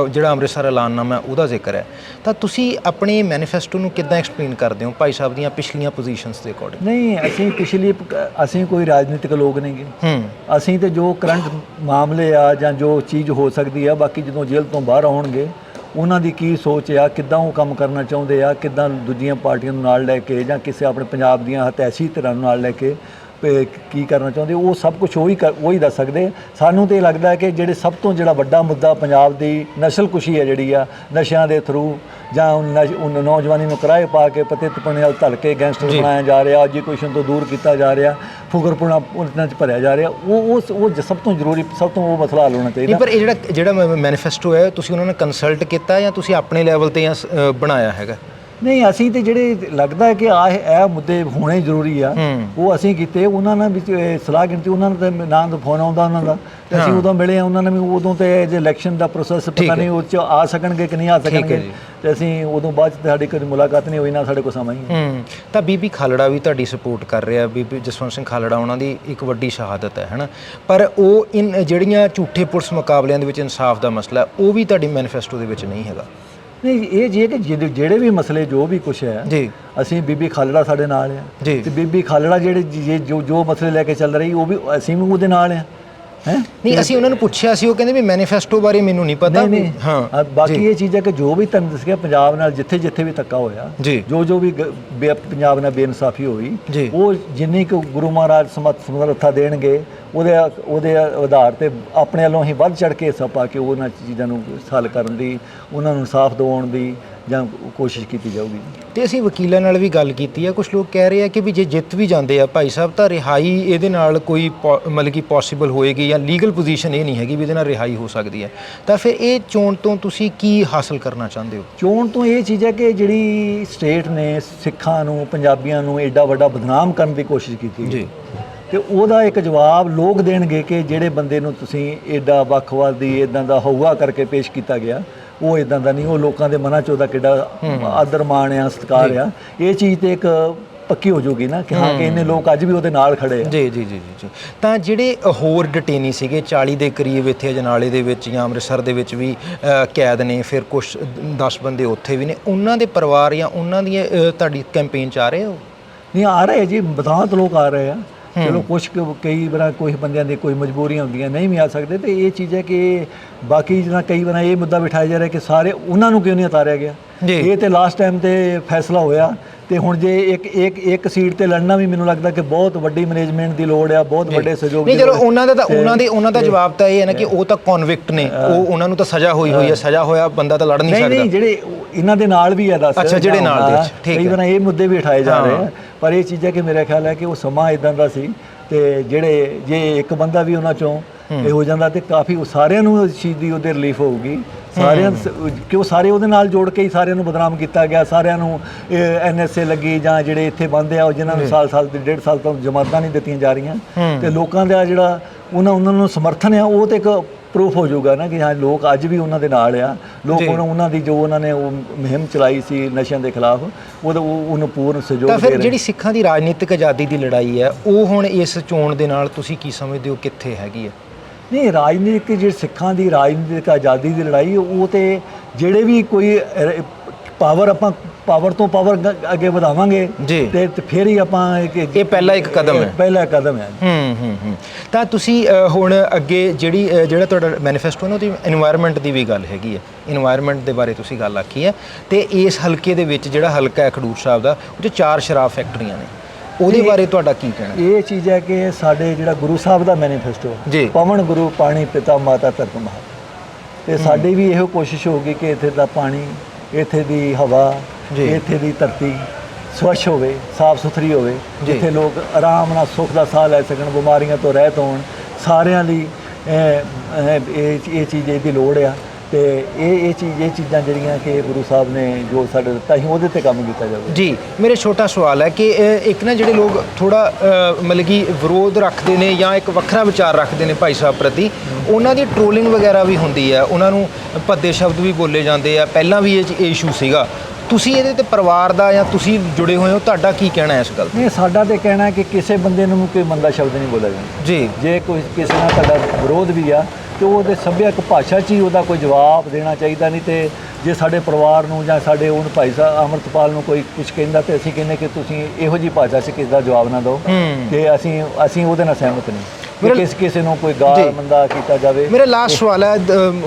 ਜਿਹੜਾ ਅੰਮ੍ਰਿਤਸਰ ਐਲਾਨਨਾਮਾ ਹੈ ਉਹਦਾ ਜ਼ਿਕਰ ਹੈ। ਤਾਂ ਤੁਸੀਂ ਆਪਣੇ ਮੈਨੀਫੈਸਟੋ ਨੂੰ ਕਿੱਦਾਂ ਐਕਸਪਲੇਨ ਕਰਦੇ ਹੋ ਭਾਈ ਸਾਹਿਬ ਦੀਆਂ ਪਿਛਲੀਆਂ ਪੋਜੀਸ਼ਨਸ ਦੇ ਅਕੋਰਡਿੰਗ ਨਹੀਂ ਅਸੀਂ ਪਿਛਲੀ ਅਸੀਂ ਕੋਈ ਰਾਜਨੀਤਿਕ ਲੋਕ ਨਹੀਂਗੇ। ਹੂੰ। ਅਸੀਂ ਤੇ ਜੋ ਕਰੰਟ ਮਾਮਲੇ ਆ ਜਾਂ ਜੋ ਚੀਜ਼ ਹੋ ਸਕਦੀ ਆ ਬਾਕੀ ਜਦੋਂ ਜੇਲ੍ਹ ਤੋਂ ਬਾਹਰ ਆਉਣਗੇ ਉਹਨਾਂ ਦੀ ਕੀ ਸੋਚ ਆ, ਕਿੱਦਾਂ ਉਹ ਕੰਮ ਕਰਨਾ ਚਾਹੁੰਦੇ ਆ, ਕਿੱਦਾਂ ਦੂਜੀਆਂ ਪਾਰਟੀਆਂ ਨੂੰ ਨਾਲ ਲੈ ਕੇ ਜਾਂ ਕਿਸੇ ਆਪਣੇ ਪੰਜਾਬ ਦੀਆਂ ਹਤੈਸ਼ੀ ਧਿਰਾਂ ਨੂੰ ਨਾਲ ਲੈ ਕੇ ਕੀ ਕਰਨਾ ਚਾਹੁੰਦੇ ਉਹ ਸਭ ਕੁਝ ਉਹੀ ਕਰ- ਉਹੀ ਦੱਸ ਸਕਦੇ ਸਾਨੂੰ ਤੇ ਲੱਗਦਾ ਹੈ ਕਿ ਜਿਹੜੇ ਸਭ ਤੋਂ ਜਿਹੜਾ ਵੱਡਾ ਮੁੱਦਾ ਪੰਜਾਬ ਦੀ ਨਸਲਕੁਸ਼ੀ ਹੈ ਜਿਹੜੀ ਆ ਨਸ਼ਿਆਂ ਦੇ ਥਰੂ ਜਾਂ ਉਹ ਨੌਜਵਾਨੀ ਨੂੰ ਕਿਰਾਏ ਪਾ ਕੇ ਪਤਿਤਪਣੇ ਨਾਲ ਧਲ ਕੇ ਗੈਂਗਸਟਰ। ਬਣਾਇਆ ਜਾ ਰਿਹਾ ਐਜੂਕੇਸ਼ਨ ਤੋਂ ਦੂਰ ਕੀਤਾ ਜਾ ਰਿਹਾ ਫੁਕਰਪੁਣਾ ਉਹਨਾਂ 'ਚ ਭਰਿਆ ਜਾ ਰਿਹਾ। ਉਹ ਉਹ ਉਹ ਸਭ ਤੋਂ ਜ਼ਰੂਰੀ ਸਭ ਤੋਂ ਉਹ ਮਸਲਾ ਹੱਲ ਹੋਣਾ ਚਾਹੀਦਾ। ਪਰ ਇਹ ਜਿਹੜਾ ਜਿਹੜਾ ਮੈਨੀਫੈਸਟੋ ਹੈ ਤੁਸੀਂ ਉਹਨਾਂ ਨਾਲ ਕੰਸਲਟ ਕੀਤਾ ਜਾਂ ਤੁਸੀਂ ਆਪਣੇ ਲੈਵਲ ਤੇ ਜਾਂ ਬਣਾਇਆ ਹੈਗਾ? ਨਹੀਂ ਅਸੀਂ ਤੇ ਜਿਹੜੇ ਲੱਗਦਾ ਕਿ ਆ ਇਹ ਮੁੱਦੇ ਹੋਣੇ ਜ਼ਰੂਰੀ ਆ। ਉਹ ਅਸੀਂ ਕੀਤੇ ਉਹਨਾਂ ਨਾਲ ਵਿੱਚ ਸਲਾਹ ਗਿਣਤੀ ਉਹਨਾਂ ਨੂੰ ਤਾਂ ਨਾਂ ਦਾ ਫੋਨ ਆਉਂਦਾ ਉਹਨਾਂ ਦਾ ਤੇ ਅਸੀਂ ਉਦੋਂ ਮਿਲੇ ਉਹਨਾਂ ਨੇ ਵੀ ਉਦੋਂ ਤੇ ਜੇ ਇਲੈਕਸ਼ਨ ਦਾ ਪ੍ਰੋਸੈਸ ਪਤਾ। ਨਹੀਂ ਉਹ ਚ ਆ ਸਕਣਗੇ ਕਿ ਨਹੀਂ ਆ ਸਕਣਗੇ। ਤੇ ਅਸੀਂ ਉਦੋਂ ਬਾਅਦ ਸਾਡੀ ਕੋਈ ਮੁਲਾਕਾਤ ਨਹੀਂ ਹੋਈ ਨਾ ਸਾਡੇ ਕੋਲ ਸਮਾਂ ਹੀ ਤਾਂ ਬੀਬੀ ਖਾਲੜਾ ਵੀ ਤੁਹਾਡੀ ਸਪੋਰਟ ਕਰ ਰਿਹਾ ਬੀਬੀ ਜਸਵੰਤ ਸਿੰਘ ਖਾਲੜਾ ਉਹਨਾਂ ਦੀ ਇੱਕ ਵੱਡੀ ਸ਼ਹਾਦਤ ਹੈ ਹਨਾ ਪਰ ਉਹ ਇਨ ਜਿਹੜੀਆਂ ਝੂਠੇ ਪੁਲਿਸ ਮੁਕਾਬਲਿਆਂ ਦੇ ਵਿੱਚ ਇਨਸਾਫ ਦਾ ਮਸਲਾ ਉਹ ਵੀ ਤੁਹਾਡੀ ਮੈਨੀਫੈਸਟੋ ਦੇ ਵਿੱਚ ਨਹੀਂ ਹੈਗਾ ਨਹੀਂ ਇਹ ਜੇ ਕਿ ਜਿਹੜੇ ਜਿਹੜੇ ਵੀ ਮਸਲੇ ਜੋ ਵੀ ਕੁਛ ਹੈ ਜੀ। ਅਸੀਂ ਬੀਬੀ ਖਾਲੜਾ ਸਾਡੇ ਨਾਲ ਆ ਜੀ। ਤੇ ਬੀਬੀ ਖਾਲੜਾ ਜਿਹੜੇ ਜੇ- ਜੋ ਜੋ ਮਸਲੇ ਲੈ ਕੇ ਚੱਲ ਰਹੀ ਉਹ ਵੀ ਅਸੀਂ ਵੀ ਉਹਦੇ ਨਾਲ ਆ ਹੈ ਨਹੀਂ ਅਸੀਂ ਉਹਨਾਂ ਨੂੰ ਪੁੱਛਿਆ ਸੀ ਉਹ ਕਹਿੰਦੇ ਵੀ ਮੈਨੀਫੈਸਟੋ ਬਾਰੇ ਮੈਨੂੰ ਨਹੀਂ ਪਤਾ ਨਹੀਂ ਹਾਂ ਬਾਕੀ। ਇਹ ਚੀਜ਼ ਹੈ ਕਿ ਜੋ ਵੀ ਤੁਹਾਨੂੰ ਦੱਸਿਆ ਪੰਜਾਬ ਨਾਲ ਜਿੱਥੇ ਜਿੱਥੇ ਵੀ ਧੱਕਾ ਹੋਇਆ ਜੀ। ਜੋ ਵੀ ਪੰਜਾਬ ਨਾਲ ਬੇਇਨਸਾਫੀ ਹੋਈ। ਉਹ ਜਿੰਨੀ ਕੁ ਗੁਰੂ ਮਹਾਰਾਜ ਸਮਤ ਸਮਰੱਥਾ ਦੇਣਗੇ ਉਹਦੇ ਉਹਦੇ ਆਧਾਰ ਤੇ ਆਪਣੇ ਵੱਲੋਂ ਹੀ ਵੱਧ ਚੜ ਕੇ ਹਿੱਸਾ ਪਾ ਕੇ ਉਹਨਾਂ ਚੀਜ਼ਾਂ ਨੂੰ ਹੱਲ ਕਰਨ ਦੀ ਉਹਨਾਂ ਨੂੰ ਇਨਸਾਫ ਦਿਵਾਉਣ ਦੀ ਜਾਂ ਕੋਸ਼ਿਸ਼ ਕੀਤੀ ਜਾਊਗੀ ਤੇ ਅਸੀਂ ਵਕੀਲਾਂ ਨਾਲ ਵੀ ਗੱਲ ਕੀਤੀ ਹੈ ਕੁਝ ਲੋਕ ਕਹਿ ਰਹੇ ਆ ਕਿ ਵੀ ਜੇ ਜਿੱਤ ਵੀ ਜਾਂਦੇ ਆ ਭਾਈ ਸਾਹਿਬ ਤਾਂ ਰਿਹਾਈ ਇਹਦੇ ਨਾਲ ਕੋਈ ਪੋ- ਮਤਲਬ ਕਿ ਪੋਸੀਬਲ ਹੋਏਗੀ ਜਾਂ ਲੀਗਲ ਪੋਜੀਸ਼ਨ ਇਹ ਨਹੀਂ ਹੈਗੀ ਵੀ ਇਹਦੇ ਨਾਲ ਰਿਹਾਈ ਹੋ ਸਕਦੀ ਹੈ ਤਾਂ ਫਿਰ ਇਹ ਚੋਣ ਤੋਂ ਤੁਸੀਂ ਕੀ ਹਾਸਲ ਕਰਨਾ ਚਾਹੁੰਦੇ ਹੋ ਚੋਣ ਤੋਂ ਇਹ ਚੀਜ਼ ਹੈ ਕਿ ਜਿਹੜੀ ਸਟੇਟ ਨੇ ਸਿੱਖਾਂ ਨੂੰ ਪੰਜਾਬੀਆਂ ਨੂੰ ਐਡਾ ਵੱਡਾ ਬਦਨਾਮ ਕਰਨ ਦੀ ਕੋਸ਼ਿਸ਼ ਕੀਤੀ। ਜੀ। ਤੇ ਉਹਦਾ ਇੱਕ ਜਵਾਬ ਲੋਕ ਦੇਣਗੇ ਕਿ ਜਿਹੜੇ ਬੰਦੇ ਨੂੰ ਤੁਸੀਂ ਐਡਾ ਵੱਖਵਾਦੀ ਇਦਾਂ ਦਾ ਹਊਆ ਕਰਕੇ ਪੇਸ਼ ਕੀਤਾ ਗਿਆ ਉਹ ਇਦਾਂ ਦਾ ਨਹੀਂ ਉਹ ਲੋਕਾਂ ਦੇ ਮਨਾਂ 'ਚ ਉਹਦਾ ਕਿੱਡਾ ਆਦਰ ਮਾਣ ਆ ਸਤਿਕਾਰ ਆ। ਇਹ ਚੀਜ਼ ਤੇ ਇੱਕ ਪੱਕੀ ਹੋ ਜਾਊਗੀ ਨਾ ਕਿ ਹਾਂ ਕਿ ਇੰਨੇ ਲੋਕ ਅੱਜ ਵੀ ਉਹਦੇ ਨਾਲ ਖੜੇ ਆ। ਜੀ ਜੀ ਜੀ ਜੀ ਤਾਂ ਜਿਹੜੇ ਹੋਰ ਡਿਟੇਨੀ ਸੀਗੇ 40 ਦੇ ਕਰੀਬ ਇੱਥੇ ਅਜਨਾਲੇ ਦੇ ਵਿੱਚ ਜਾਂ ਅੰਮ੍ਰਿਤਸਰ ਦੇ ਵਿੱਚ ਵੀ ਕੈਦ ਨੇ ਫਿਰ ਕੁਝ 10 ਬੰਦੇ ਉੱਥੇ ਵੀ ਨੇ। ਉਹਨਾਂ ਦੇ ਪਰਿਵਾਰ ਜਾਂ ਉਹਨਾਂ ਅ, ਤੁਹਾਡੀ ਕੈਂਪੇਨ ਚ ਆ ਰਹੇ ਹੋ? ਨਹੀਂ ਆ ਰਹੇ ਜੀ ਬਤਾਤ ਲੋਕ ਆ ਰਹੇ ਆ। ਚਲੋ ਕੁਝ ਕਈ ਵਾਰ ਕੋਈ ਬੰਦਿਆਂ ਦੀ ਕੋਈ ਮਜਬੂਰੀਆਂ ਹੁੰਦੀਆਂ ਨਹੀਂ ਵੀ ਆ ਸਕਦੇ ਤੇ ਇਹ ਚੀਜ਼ ਹੈ ਕਿ ਬਾਕੀ ਜਿਹੜਾ ਕਈ ਵਾਰ ਇਹ ਮੁੱਦਾ ਬਿਠਾਇਆ ਜਾ ਰਿਹਾ ਕਿ ਸਾਰੇ ਉਹਨਾਂ ਨੂੰ ਕਿਉਂ ਨਹੀਂ ਉਤਾਰਿਆ ਗਿਆ। ਇਹ ਤੇ ਲਾਸਟ ਟਾਈਮ ਤੇ ਫੈਸਲਾ ਹੋਇਆ ਤੇ ਹੁਣ ਜੇ ਇੱਕ ਇੱਕ ਇੱਕ ਸੀਟ ਤੇ ਲੜਨਾ ਵੀ ਮੈਨੂੰ ਲੱਗਦਾ ਕਿ ਬਹੁਤ ਵੱਡੀ ਮੈਨੇਜਮੈਂਟ ਦੀ ਲੋੜ ਆ ਬਹੁਤ ਵੱਡੇ ਸਹਿਯੋਗ ਨਹੀਂ ਦੀ ਚਲੋ ਲੋੜ ਹੈ। ਉਹਨਾਂ ਦਾ ਤਾਂ ਉਹਨਾਂ ਦੇ ਉਹਨਾਂ ਦਾ ਜਵਾਬ ਤਾਂ ਇਹ ਹੈ ਨਾ ਕਿ ਉਹ ਤਾਂ ਕਨਵਿਕਟ ਨੇ। ਉਹ ਉਹਨਾਂ ਨੂੰ ਤਾਂ ਸਜ਼ਾ ਹੋਈ ਹੋਈ ਹੈ ਸਜ਼ਾ ਹੋਇਆ ਬੰਦਾ ਤਾਂ ਲੜ ਨਹੀਂ ਨਹੀਂ ਸਕਦਾ। ਨਹੀਂ ਜਿਹੜੇ ਉਹ- ਇਹਨਾਂ ਦੇ ਨਾਲ ਵੀ ਆ ਦੱਸ ਅੱਛਾ, ਜਿਹੜੇ ਨਾਲ ਦੇ ਠੀਕ ਹੈ। ਇਹ ਮੁੱਦੇ ਵੀ ਉਠਾਏ ਜਾ ਹਾਂ। ਰਹੇ ਆ। ਪਰ ਇਹ ਚੀਜ਼ਾਂ ਕਿ ਮੇਰਾ ਖਿਆਲ ਹੈ ਕਿ ਉਹ ਸਮਾਂ ਇਦਾਂ ਦਾ ਸੀ ਤੇ ਜਿਹੜੇ ਜੇ ਇੱਕ ਬੰਦਾ ਵੀ ਉਹਨਾਂ ਚੋਂ ਇਹ ਹੋ ਜਾਂਦਾ ਤੇ ਕਾਫੀ ਉਹ ਸਾਰਿਆਂ ਨੂੰ ਇਸ ਚੀਜ਼ ਦੀ ਉਹਦੇ ਰਿਲੀਫ ਹੋਊਗੀ। ਸਾਰਿਆਂ ਕਿਉਂ ਸਾਰੇ ਉਹਦੇ ਨਾਲ ਜੋੜ ਕੇ ਹੀ ਸਾਰਿਆਂ ਨੂੰ ਬਦਨਾਮ ਕੀਤਾ ਗਿਆ ਸਾਰਿਆਂ ਨੂੰ ਐਨਐਸਏ ਲੱਗੀ ਜਾਂ ਜਿਹੜੇ ਇੱਥੇ ਬੰਦੇ ਆ ਉਹ ਜਿਨ੍ਹਾਂ ਨੂੰ ਸਾਲ ਸਾਲ ਤੇ ਡੇਢ ਸਾਲ ਤੋਂ ਜਮਾਤਾਂ ਨਹੀਂ ਦਿੱਤੀਆਂ ਜਾ ਰਹੀਆਂ। ਤੇ ਲੋਕਾਂ ਦਾ ਜਿਹੜਾ ਉਹਨਾਂ ਉਹਨਾਂ ਨੂੰ ਸਮਰਥਨ ਆ ਉਹ ਤੇ ਇੱਕ ਪ੍ਰੂਫ ਹੋ ਜਾਊਗਾ ਨਾ ਕਿ ਹਾਂ ਲੋਕ ਅੱਜ ਵੀ ਉਹਨਾਂ ਦੇ ਨਾਲ ਆ। ਲੋਕ ਜੀ। ਉਹਨਾਂ ਦੀ ਜੋ ਉਹਨਾਂ ਨੇ ਉਹ ਮੁਹਿੰਮ ਚਲਾਈ ਸੀ ਨਸ਼ਿਆਂ ਦੇ ਖਿਲਾਫ ਉਹਦਾ ਉਹ ਉਹਨੂੰ ਪੂਰਨ ਸਹਿਯੋਗ ਤਾਂ ਦੇ ਫਿਰ ਰਹੇ ਜਿਹੜੀ ਸਿੱਖਾਂ ਦੀ ਰਾਜਨੀਤਿਕ ਆਜ਼ਾਦੀ ਦੀ ਲੜਾਈ ਹੈ ਉਹ ਹੁਣ ਇਸ ਚੋਣ ਦੇ ਨਾਲ ਤੁਸੀਂ ਕੀ ਸਮਝਦੇ ਹੋ ਕਿੱਥੇ ਹੈਗੀ ਹੈ? ਨਹੀਂ ਰਾਜਨੀਤਿਕ ਜਿਹੜੀ ਸਿੱਖਾਂ ਦੀ ਰਾਜਨੀਤਿਕ ਆਜ਼ਾਦੀ ਦੀ ਲੜਾਈ ਉਹ ਤੇ ਜਿਹੜੇ ਵੀ ਕੋਈ ਪਾਵਰ ਆਪਾਂ ਪਾਵਰ ਤੋਂ ਪਾਵਰ ਅੱਗੇ ਵਧਾਵਾਂਗੇ ਤੇ ਫਿਰ ਹੀ ਆਪਾਂ ਇਹ ਪਹਿਲਾ ਇੱਕ ਕਦਮ ਹੈ। ਪਹਿਲਾ ਕਦਮ ਹੈ। ਹੂੰ ਹੂੰ ਹੂੰ। ਤਾਂ ਤੁਸੀਂ ਹੁਣ ਅੱਗੇ ਜਿਹੜੀ ਜਿਹੜਾ ਤੁਹਾਡਾ ਮੈਨੀਫੈਸਟੋ ਹੈ ਨਾ ਉਹਦੀ এনवायरमेंट ਦੀ ਵੀ ਗੱਲ ਹੈਗੀ ਹੈ। এনवायरमेंट ਦੇ ਬਾਰੇ ਤੁਸੀਂ ਗੱਲ ਆਖੀ ਹੈ। ਤੇ ਇਸ ਹਲਕੇ ਦੇ ਵਿੱਚ ਜਿਹੜਾ ਹਲਕਾ ਹੈ ਖਡੂਰ ਸਾਹਿਬ ਦਾ ਉਹ 'ਚ ਚਾਰ ਸ਼ਰਾਬ ਫੈਕਟਰੀਆਂ ਨੇ। ਉਹਦੇ ਬਾਰੇ ਤੁਹਾਡਾ ਕੀ ਕਹਿਣਾ ਇਹ ਚੀਜ਼ ਹੈ ਕਿ ਸਾਡੇ ਜਿਹੜਾ ਗੁਰੂ ਸਾਹਿਬ ਦਾ ਮੈਨੀਫੈਸਟੋ ਪਵਨ ਗੁਰੂ ਪਾਣੀ ਪਿਤਾ ਮਾਤਾ ਧਰਤ ਮਹਾ ਤੇ ਸਾਡੀ ਵੀ ਇਹੋ ਕੋਸ਼ਿਸ਼ ਹੋਊਗੀ ਕਿ ਇੱਥੇ ਦਾ ਪਾਣੀ ਇੱਥੇ ਦੀ ਹਵਾ ਜੀ। ਇੱਥੇ ਦੀ ਧਰਤੀ ਸਵੱਛ ਹੋਵੇ ਸਾਫ਼ ਸੁਥਰੀ ਹੋਵੇ ਜੀ। ਜਿੱਥੇ ਲੋਕ ਆਰਾਮ ਨਾਲ ਸੁੱਖ ਦਾ ਸਾਹ ਲੈ ਸਕਣ ਬਿਮਾਰੀਆਂ ਤੋਂ ਰਹਿਤ ਹੋਣ ਸਾਰਿਆਂ ਲਈ ਇਹ ਇਹ ਇਹ- ਇਹ ਚੀਜ਼ ਇਹਦੀ ਲੋੜ ਆ। ਤੇ ਇਹ ਇਹ ਚੀਜ਼ ਇਹ ਚੀਜ਼ਾਂ ਜਿਹੜੀਆਂ ਕਿ ਗੁਰੂ ਸਾਹਿਬ ਨੇ ਜੋ ਸਾਡੇ ਦਿੱਤਾ ਸੀ ਉਹਦੇ ਤੇ ਕੰਮ ਕੀਤਾ ਜਾਵੇ। ਜੀ ਮੇਰੇ ਛੋਟਾ ਸਵਾਲ ਹੈ ਕਿ ਅ, ਇੱਕ ਨਾ ਜਿਹੜੇ ਲੋਕ ਥੋੜਾ ਮਤਲਬ ਕਿ ਵਿਰੋਧ ਰੱਖਦੇ ਨੇ ਜਾਂ ਇੱਕ ਵੱਖਰਾ ਵਿਚਾਰ ਰੱਖਦੇ ਨੇ ਭਾਈ ਸਾਹਿਬ ਪ੍ਰਤੀ ਉਹਨਾਂ ਦੀ ਟ੍ਰੋਲਿੰਗ ਵਗੈਰਾ ਵੀ ਹੁੰਦੀ ਹੈ। ਉਹਨਾਂ ਨੂੰ ਭੱਦੇ ਸ਼ਬਦ ਵੀ ਬੋਲੇ ਜਾਂਦੇ ਆ। ਪਹਿਲਾਂ ਵੀ ਇਹ ਇਸ਼ੂ ਸੀਗਾ। ਤੁਸੀਂ ਇਹਦੇ ਤੇ ਪਰਿਵਾਰ ਦਾ ਜਾਂ ਤੁਸੀਂ ਜੁੜੇ ਹੋਏ ਹੋ ਤੁਹਾਡਾ ਕੀ ਕਹਿਣਾ ਹੈ ਇਸ ਗੱਲ ਤੇ? ਨਹੀਂ ਸਾਡਾ ਤੇ ਕਹਿਣਾ ਹੈ ਕਿ ਕਿਸੇ ਬੰਦੇ ਨੂੰ ਕੋਈ ਮੰਦਾ ਸ਼ਬਦ ਨਹੀਂ ਬੋਲਿਆ ਜਾਂਦਾ। ਜੀ। ਜੇ ਕੋਈ ਕਿਸੇ ਨਾਲ ਤੁਹਾਡਾ ਵਿਰੋਧ ਵੀ ਆ ਤੇ ਉਹਦੇ ਸੱਭਿਅਕ ਭਾਸ਼ਾ 'ਚ ਹੀ ਉਹਦਾ ਕੋਈ ਜਵਾਬ ਦੇਣਾ ਚਾਹੀਦਾ ਨਹੀਂ ਤੇ ਜੇ ਸਾਡੇ ਪਰਿਵਾਰ ਨੂੰ ਜਾਂ ਸਾਡੇ ਉਹਨ ਭਾਈ ਸਾਹਿਬ ਅਮਰਤਪਾਲ ਨੂੰ ਕੋਈ ਕੁਝ ਕਹਿੰਦਾ ਤੇ ਅਸੀਂ ਕਹਿੰਦੇ ਕਿ ਤੁਸੀਂ ਇਹੋ ਜੀ ਭਾਸ਼ਾ 'ਚ ਕਿਸ ਦਾ ਜਵਾਬ ਨਾ ਦਿਓ ਹੂੰ। ਤੇ ਅਸੀਂ ਅਸੀਂ ਉਹਦੇ ਨਾਲ ਸਹਿਮਤ ਨਹੀਂ। ਮੇਰਾ- ਕਿਸ ਕਿਸੇ ਨੂੰ ਕੋਈ। ਗਾਲ ਮੰਦਾ ਕੀਤਾ ਜਾਵੇ। ਮੇਰਾ ਲਾਸਟ ਸਵਾਲ ਹੈ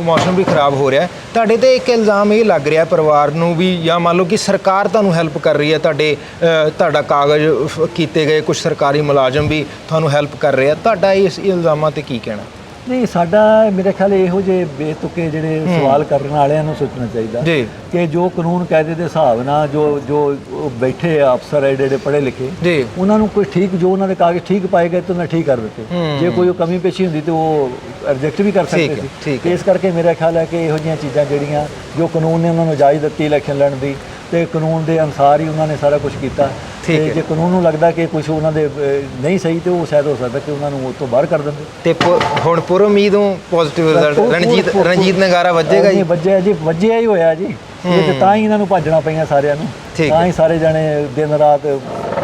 ਮੌਸਮ ਵੀ ਖਰਾਬ ਹੋ ਰਿਹਾ ਹੈ। ਤੁਹਾਡੇ ਤੇ ਇੱਕ ਇਲਜ਼ਾਮ ਇਹ ਲੱਗ ਰਿਹਾ ਪਰਿਵਾਰ ਨੂੰ ਵੀ ਜਾਂ ਮੰਨ ਲਓ ਕਿ ਸਰਕਾਰ ਤੁਹਾਨੂੰ ਹੈਲਪ ਕਰ ਰਹੀ ਹੈ ਤੁਹਾਡੇ ਤੁਹਾਡਾ ਕਾਗਜ਼ ਕੀਤੇ ਗਏ ਕੁਝ ਸਰਕਾਰੀ ਮੁਲਾਜ਼ਮ ਵੀ ਤੁਹਾਨੂੰ ਹੈਲਪ ਕਰ ਰਹੇ ਆ ਤੁਹਾਡਾ ਇਸ ਇਲਜ਼ਾਮਾਂ ਤੇ ਕੀ ਕਹਿਣਾ ਨਹੀਂ ਸਾਡਾ ਮੇਰੇ ਖਿਆਲ ਇਹੋ ਜਿਹੇ ਬੇਤੁਕੇ ਜਿਹੜੇ ਸਵਾਲ ਕਰਨ ਵਾਲਿਆਂ ਨੂੰ ਸੋਚਣਾ ਚਾਹੀਦਾ ਜੀ। ਕਿ ਜੋ ਕਾਨੂੰਨ ਕਾਇਦੇ ਦੇ ਹਿਸਾਬ ਨਾਲ ਜੋ ਜੋ ਬੈਠੇ ਅਫਸਰ ਐਡੇ ਐਡੇ ਪੜ੍ਹੇ ਲਿਖੇ ਜੀ। ਉਹਨਾਂ ਨੂੰ ਕੋਈ ਠੀਕ ਜੋ ਉਹਨਾਂ ਦੇ ਕਾਗਜ਼ ਠੀਕ ਪਾਏ ਗਏ ਤਾਂ ਉਹਨਾਂ ਠੀਕ ਕਰ ਦਿੱਤੇ। ਜੇ ਕੋਈ ਕਮੀ ਪੇਸ਼ੀ ਹੁੰਦੀ ਤੇ ਉਹ ਰਿਜੈਕਟ ਵੀ ਕਰ ਸਕਦੇ ਸੀ। ਇਸ ਕਰਕੇ ਮੇਰਾ ਖਿਆਲ ਹੈ ਕਿ ਇਹੋ ਜਿਹੀਆਂ ਚੀਜ਼ਾਂ ਜਿਹੜੀਆਂ ਜੋ ਕਾਨੂੰਨ ਨੇ ਉਹਨਾਂ ਨੂੰ ਇਜਾਜ਼ਤ ਦਿੱਤੀ ਇਲੈਕਸ਼ਨ ਲੜਨ ਦੀ ਤੇ ਕਾਨੂੰਨ ਦੇ ਅਨੁਸਾਰ ਹੀ ਉਹਨਾਂ ਨੇ ਸਾਰਾ ਕੁਝ ਕੀਤਾ। ਤੇ ਹੈ। ਜੇ ਕਾਨੂੰਨ ਨੂੰ ਲੱਗਦਾ ਕਿ ਕੁਝ ਉਹਨਾਂ ਦੇ ਅਹ, ਨਹੀਂ ਸਹੀ ਤੇ ਉਹ ਸ਼ਾਇਦ ਹੋ ਸਕਦਾ ਕਿ ਉਹਨਾਂ ਨੂੰ ਉਹ ਤੋਂ ਬਾਹਰ ਕਰ ਦਿੰਦੇ। ਤੇ ਪੁ- ਹੁਣ ਪੁਰ ਉਮੀਦੋਂ ਪੋਜ਼ਿਟਿਵ ਰਿਜ਼ਲਟ ਉਹ- ਰਣਜੀਤ ਉਹ- ਰਣਜੀਤ ਨਗਾਰਾ ਵੱਜੇਗਾ ਜੀ? ਨਹੀਂ, ਵੱਜਿਆ ਜੀ ਵੱਜਿਆ ਹੀ ਹੋਇਆ ਜੀ। ਇਹ ਤੇ ਤਾਂ ਹੀ ਇਹਨਾਂ ਨੂੰ ਭੱਜਣਾ ਪਈਆਂ ਸਾਰਿਆਂ ਨੂੰ। ਠੀਕ ਤਾਂ ਹੀ। ਸਾਰੇ ਜਣੇ ਦਿਨ ਰਾਤ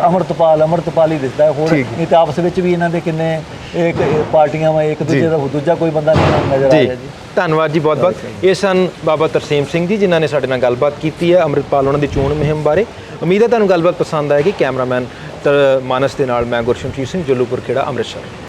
ਅਮਰਤਪਾਲ ਅਮਰਤਪਾਲ ਹੀ ਦਿਸਦਾ। ਹੈ। ਹੋਰ ਠੀਕ। ਨਹੀਂ ਤਾਂ ਆਪਸ ਵਿੱਚ ਵੀ ਇਹਨਾਂ ਦੇ ਕਿੰਨੇ ਇੱਕ ਪਾਰਟੀਆਂ ਵਾ ਇੱਕ ਦੂਜੇ ਦਾ ਦੂਜਾ ਕੋਈ ਬੰਦਾ ਨਹੀਂ ਨਜ਼ਰ ਆ ਰਿਹਾ ਜੀ। ਧੰਨਵਾਦ ਜੀ ਬਹੁਤ ਬਹੁਤ ਇਹ ਸਨ ਬਾਬਾ ਤਰਸੇਮ ਸਿੰਘ ਜੀ, ਜਿਨ੍ਹਾਂ ਨੇ ਸਾਡੇ ਨਾਲ ਗੱਲਬਾਤ ਕੀਤੀ ਹੈ ਅੰਮ੍ਰਿਤਪਾਲ ਉਹਨਾਂ ਦੀ ਚੋਣ ਮੁਹਿੰਮ ਬਾਰੇ। ਉਮੀਦ ਹੈ ਤੁਹਾਨੂੰ ਗੱਲਬਾਤ ਪਸੰਦ ਆਏਗੀ। ਕੈਮਰਾਮੈਨ ਤ- ਮਾਨਸ ਦੇ ਨਾਲ ਮੈਂ ਗੁਰਸ਼ਮਸ਼ੀਰ ਸਿੰਘ ਜੱਲੂਪੁਰ ਖੇੜਾ ਅੰਮ੍ਰਿਤਸਰ।